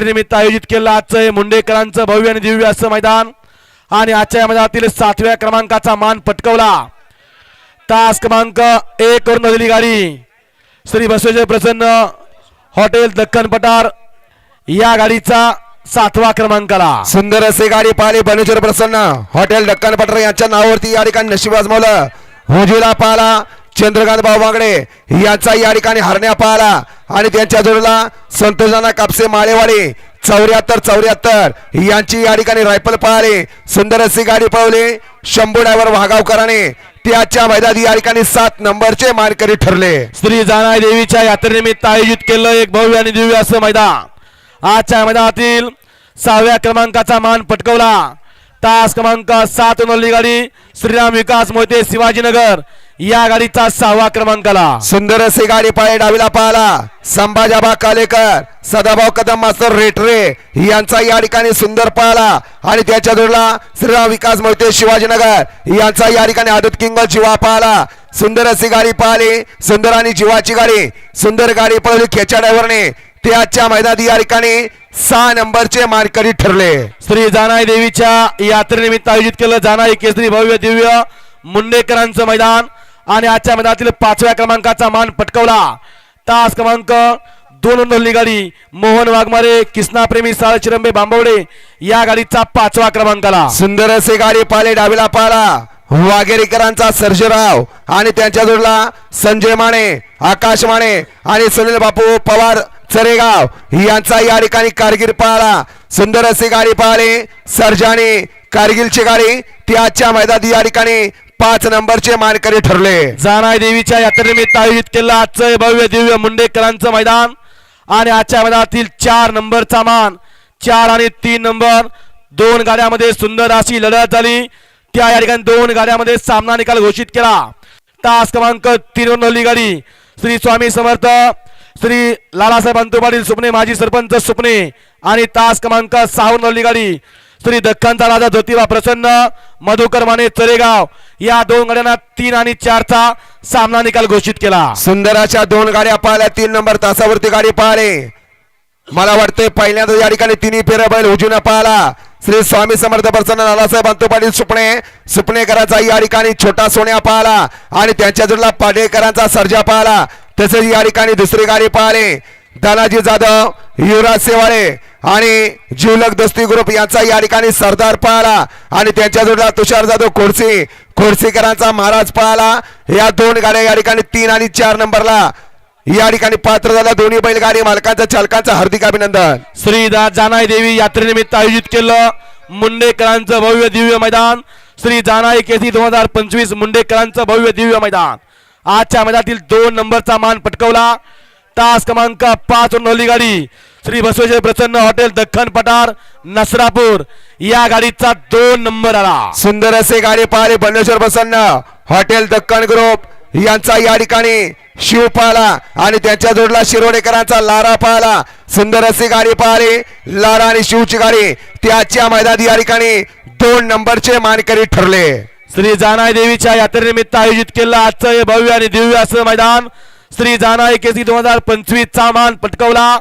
निमित्त आयोजित केलं आजचं मुंडेकरांचं भव्य आणि दिव्य असं मैदान. आणि आजच्या या मैदानातील सातव्या क्रमांकाचा मान पटकवला. तास क्रमांक एक करून झालेली गाडी. श्री बसवेश्वर प्रसन्न हॉटेल दक्कन पठार या गाडीचा सातवा क्रमांकाला. सुंदर असे गाडी पाहिली बनेश्वर प्रसन्न हॉटेल डक्कन पठार यांच्या नावावरती या ठिकाणी नशीब आजमावलं. हुजूला पाहला चंद्रकांत भाऊ वागडे. यांचा या ठिकाणी हरण्या पाहला. आणि त्यांच्या जोडीला संतोषाना कापसे माळेवाडे चौऱ्याहत्तर चौऱ्याहत्तर. यांची या ठिकाणी रायफल पाहिली सुंदर अशी गाडी पळवली. शंभू डायव्हर वाघावकराने त्याच्या मैदानात या ठिकाणी सात नंबरचे मानकरी ठरले. श्री जानाई देवीच्या यात्रेनिमित्त आयोजित केलं एक भव्य आणि दिव्य असं मैदान. आजच्या मैदानातील सहाव्या क्रमांकाचा मान पटकवला. तास क्रमांक सात नोंदली गाडी श्रीराम विकास मोहिते शिवाजीनगर. या गाडीचा सहावा क्रमांकाला सुंदर अशी गाडी पाय डावीला पाहला संभाजाबा कालेकर सदाभाऊ कदम मास्तर रेटरे यांचा या ठिकाणी सुंदर पाहला आणि त्याच्या जोडला श्रीराम विकास मोहिते शिवाजीनगर यांचा या ठिकाणी आदत किंग जीवा पाहला सुंदर अशी गाडी पाहिली सुंदर आणि जीवाची गाडी. सुंदर गाडी पळवली खेच्या ड्रायव्हरने. त्याच्या मैदानात या ठिकाणी सहा नंबरचे मानकरी ठरले. श्री जानाई देवीच्या यात्रेनिमित्त आयोजित केलं जानाई केसरी भव्य दिव्य मुंडेकरांचं मैदान. आणि आजच्या मैदानातील पाचव्या क्रमांकाचा मान पटकवला. तास क्रमांक दोन नोंदली गाडी मोहन वाघमारे किसना प्रेमी साळ चिरंबे बांबवडे या गाडीचा पाचवा क्रमांकाला. सुंदर असे गाडी पाले डावीला पाला वाघेरीकरांचा सर्जेराव आणि त्यांच्या जोडला संजय माने आकाश माने आणि सुनील बापू पवार चरेगाव यांचा या ठिकाणी कारगिल पाहला सुंदर असे गाडी पाहिली सर्जाने कारगिलची गाडी ती आजच्या मैदानात या ठिकाणी पाच नंबरचे मानकरी ठरले. जानाई देवीच्या यात्रेनिमित्त आयोजित केलं आजचं भव्य दिव्य मुंडेकरांचं मैदान आणि आजच्या मैदानातील चार नंबरचा मान चार आणि तीन नंबर दोन गाड्यामध्ये सुंदर अशी लढत झाली. त्या या ठिकाणी दोन गाड्यामध्ये सामना निकाल घोषित केला. तास क्रमांक तीन नवली गाडी श्री स्वामी समर्थ श्री लालासाहेब अंतू पाटील सुपणे माजी सरपंच सुपणे आणि तास क्रमांक सहा नवली गाडी श्री दख्खनचा राजा ज्योतिबा प्रसन्न मधुकर माने चरेगाव. या दोन गाड्यांना तीन आणि चारचा सामना निकाल घोषित केला. सुंदराच्या दोन गाड्या पाहिल्या तीन नंबर तासावरती गाडी पाहिले. मला वाटतंय पहिल्यांदा या ठिकाणी तिन्ही फेऱ्या बैल उजून पाहिला. श्री स्वामी समर्थ प्रसन्न नालासाहेब अंतो पाटील सुपणे सुपणेकरांचा या ठिकाणी छोटा सोन्या पाहिला आणि त्यांच्या जोडला पाडेकरांचा सर्जा पाहिला. तसेच या ठिकाणी दुसरी गाडी पाहिली. दानाजी जाधव युवराज सेवाळे आणि जीवलक दस्ती ग्रुप यांचा या ठिकाणी सरदार पळाला. आणि त्यांच्या जोडला तुषार जाधव खोडसी खोडसीकरांचा महाराज पळाला. या दोन गाड्या या ठिकाणी तीन आणि चार नंबरला. या ठिकाणी पात्र झाला दोन्ही बैलगाडी मालकांचा चालकांचा हार्दिक अभिनंदन. श्रीदा जानाई देवी यात्रेनिमित्त आयोजित केलं मुंडेकरांचं भव्य दिव्य मैदान. श्री जानाई केसी दोन हजार पंचवीस मुंडेकरांचं भव्य दिव्य मैदान. आजच्या मैदानातील दोन नंबरचा मान पटकवला. तास क्रमांक पाच नोंदली गाडी. श्री बसवेश्वर प्रसन्न हॉटेल दख्खन पठार नसरापूर. या गाडीचा दोन नंबर आला. सुंदर असे गाडी पाहिले बंडेश्वर प्रसन्न हॉटेल दक्कन ग्रुप. यांचा या ठिकाणी शिव पाहला आणि त्यांच्या जोडला शिरोडेकरांचा लारा पाहला. सुंदर अशी गाडी पाहिली. लारा आणि शिवची गाडी. त्याच्या मैदानी या ठिकाणी दोन नंबरचे मानकरी ठरले. श्री जानाई देवीच्या यात्रेनिमित्त आयोजित केलं आजचं हे भव्य आणि दिव्य असं मैदान. श्री जानाई केसी दोन हजार पंचवीस चा मान पटकवला.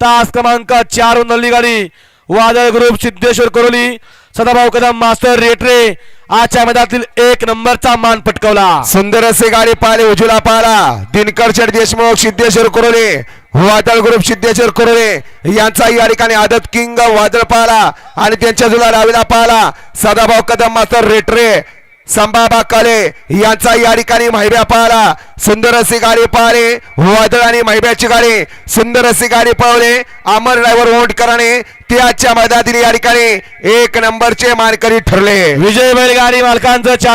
तास क्रमांक चार नल्ली गाडी. वादळ ग्रुप सिद्धेश्वर कोरोली. सदाभाऊ कदम मास्टर रेटरे. आजच्या मैदानातील एक नंबरचा मान पटकवला. सुंदर असे गाडी पाहिले उजूला पाहिला. दिनकर शेठ देशमुख सिद्धेश्वर कुरोले. वादळ ग्रुप सिद्धेश्वर कुरोले. यांचा या ठिकाणी आदत किंग वादळ पाहिला. आणि त्यांच्या जुला रावीला पाहिला. सदाभाऊ कदम मास्तर रेटरे. संभाबा काले यांचा या ठिकाणी महिब्या पाहला सुंदर असे गाडी पाहले वादळ आणि महिब्याची गाडी. सुंदर असे गाडी पावले अमर ड्रायव्हर ओंटकराने ते आजच्या मैदानातील या ठिकाणी एक नंबरचे मानकरी ठरले. विजय बैलगाडी मालकांचं